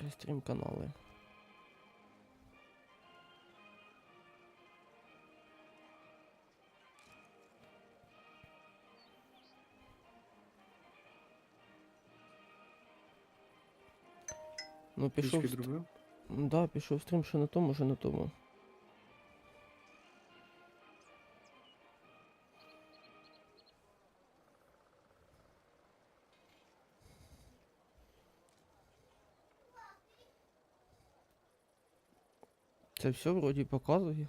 Рестрім канали. Ну, пішов. Пічки ст- зробив? М, Да, пішов стрім, що на тому, що на тому. Це все вроді показує.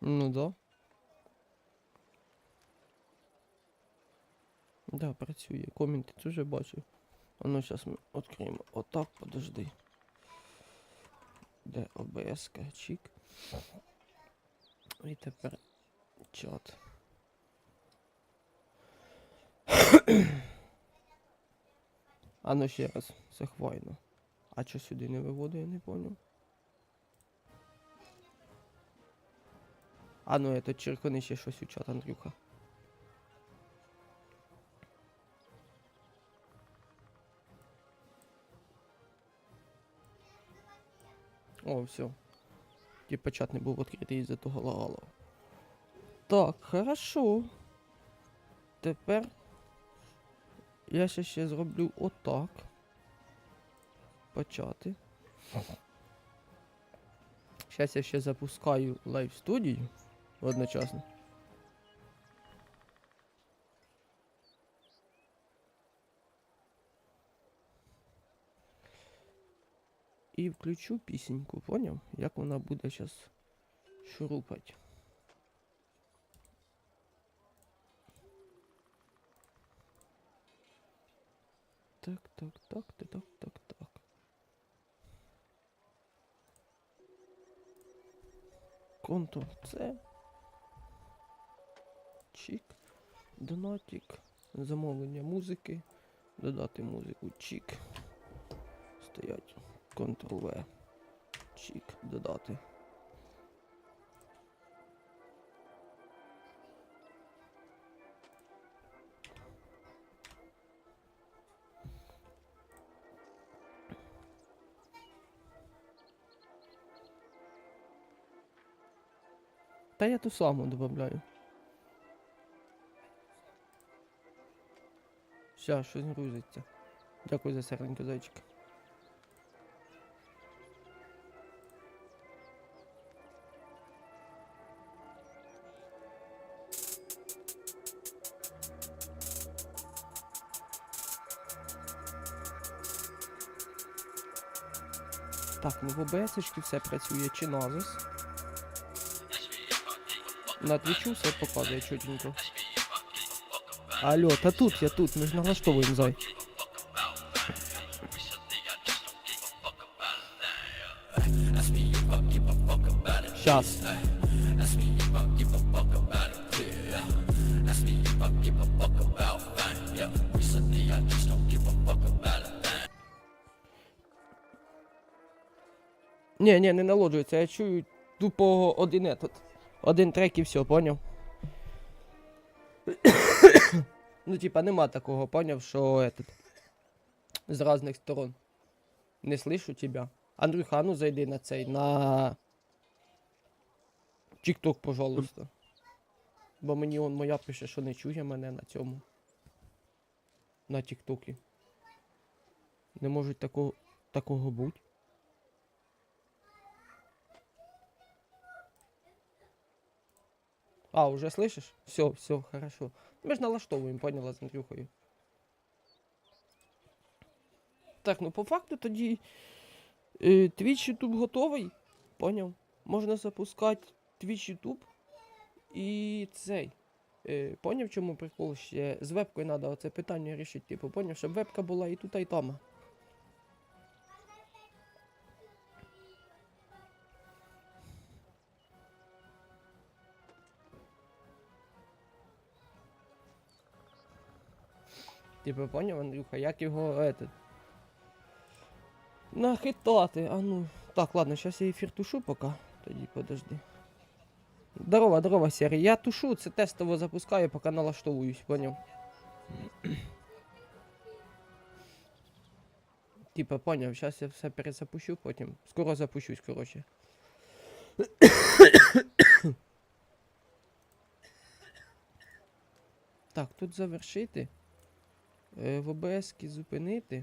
Ну да. Да, працює. Коменти теж бачу. А ну зараз ми відкриємо. Отак, подожди. Де ОБС, чик. І тепер чат. А ну ще раз, захвайно. А що сюди не виводить, я не понял. А ну это черкани ще щось у чат, Андрюха. О, все. Типа чат не був відкритий із-за того лагало. Так, хорошо. Тепер я ще ще зроблю отак. Почати. Зараз я ще запускаю лайв студію одночасно. І включу пісеньку, поняв? Як вона буде зараз шурупать. Так, так, так, так, так, так, так. Ctrl C. Чик. Донатик. Замовлення музики. Додати музику. Чик. Стоять. Ctrl V. Чик. Додати. Та я ту саму добавляю. Ща, щось грузиться. Дякую за серденько, зайчик. Так, ну в ОБС все працює чи назис. На твічу все показує чотенько. Алло, та тут, я тут, ми ж налаштовуємо зай. Щас. Ні, ні, не налоджується, я чую тупо один этот. Один трек і все, поняв? ну, типа, нема такого, поняв, що этот. З разных сторон. Не слышу тебя. Андрюха, а ну зайди на цей, на. Тік-ток, пожалуйста. Бо мені он моя пише, що не чує мене на цьому. На тік-токі. Не може такого, такого бути. А, уже слышишь? Все, все, хорошо. Ми ж налаштовуємо, поняла з Андрюхою. Так, ну по факту тоді е, Twitch YouTube готовий. Поняв? Можна запускати Twitch YouTube і цей. Е, поняв, чому прикол ще? З вебкою треба оце питання рішити. Типу, поняв, щоб вебка була і тут, і там. Типу, поняв, Андрюха, як його этот, нахитати, а ну. Так, ладно, зараз я ефір тушу поки. Тоді подожди. Здорово, здорово, Сергій. Я тушу, це тестово запускаю, поки налаштовуюсь, поняв? Типа, поняв, зараз я все перезапущу, потім. Скоро запущусь, коротше. так, тут завершити. Е, в ОБС зупинити.